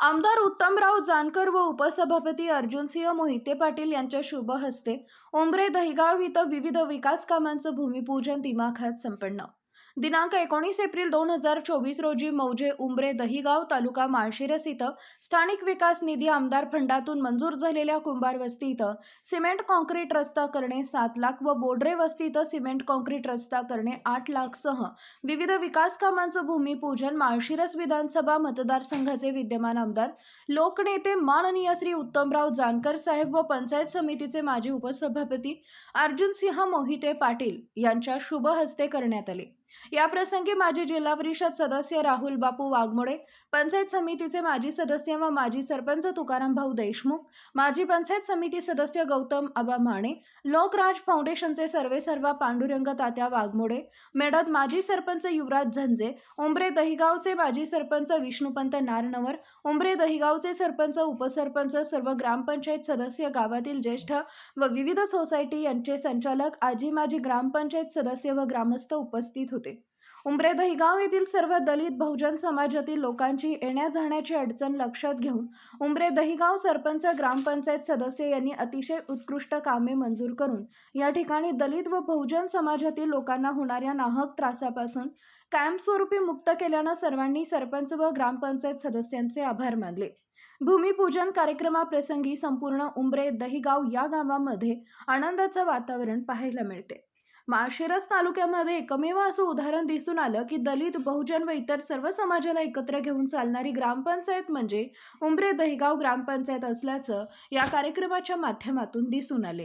आमदार उत्तमराव जानकर व उपसभापती अर्जुनसिंह मोहिते पाटील यांच्या शुभ हस्ते उंबरे दहिगाव इथं विविध विकास कामांचं भूमिपूजन दिमाखात संपन्न. दिनांक एकोणीस एप्रिल दोन हजार चोवीस रोजी मौजे उंबरे दहिगाव तालुका माळशिरस इथं स्थानिक विकास निधी आमदार फंडातून मंजूर झालेल्या कुंभार वस्ती इथं सिमेंट कॉन्क्रीट रस्ता करणे सात लाख व बोडरे वस्ती इथं सिमेंट कॉन्क्रीट रस्ता करणे आठ लाखसह विविध विकास कामांचं भूमिपूजन माळशिरस विधानसभा मतदारसंघाचे विद्यमान आमदार लोकनेते माननीय श्री उत्तमराव जानकर साहेब व पंचायत समितीचे माजी उपसभापती अर्जुनसिंह मोहिते पाटील यांच्या शुभ हस्ते करण्यात आले. या प्रसंगी माजी जिल्हा परिषद सदस्य राहुल बापू वाघमोडे पंचायत समितीचे माजी सदस्य व माजी सरपंच तुकाराम भाऊ देशमुख माजी पंचायत समिती सदस्य गौतम आबा माने लोकराज फाउंडेशनचे सर्वेसर्वा पांडुरंग तात्या वाघमोडे मेडद माजी सरपंच युवराज झंजे उंबरे दहिगावचे माजी सरपंच विष्णुपंत नारनवर उंबरे दहिगावचे सरपंच उपसरपंच सर्व ग्रामपंचायत सदस्य गावातील ज्येष्ठ व विविध सोसायटी यांचे संचालक आजी माजी ग्रामपंचायत सदस्य व ग्रामस्थ उपस्थित होते. उंबरे दहिगाव येथील सर्व दलित बहुजन समाजातील लोकांची येण्या जाण्याची अडचण लक्षात घेऊन उंबरे दहिगाव सरपंच ग्रामपंचायत सदस्य यांनी अतिशय उत्कृष्ट कामे मंजूर करून या ठिकाणी दलित व बहुजन समाजातील लोकांना होणाऱ्या नाहक त्रासापासून कायमस्वरूपी मुक्त केल्यानं सर्वांनी सरपंच व ग्रामपंचायत सदस्यांचे आभार मानले. भूमिपूजन कार्यक्रमाप्रसंगी संपूर्ण उंबरे दहिगाव या गावामध्ये आनंदाचं वातावरण पाहायला मिळते. माळशिरस तालुक्यामध्ये एकमेव असं उदाहरण दिसून आलं की दलित बहुजन व इतर सर्व समाजाला एकत्र घेऊन चालणारी ग्रामपंचायत म्हणजे उंबरे दहिगाव ग्रामपंचायत असल्याचं या कार्यक्रमाच्या माध्यमातून दिसून आले.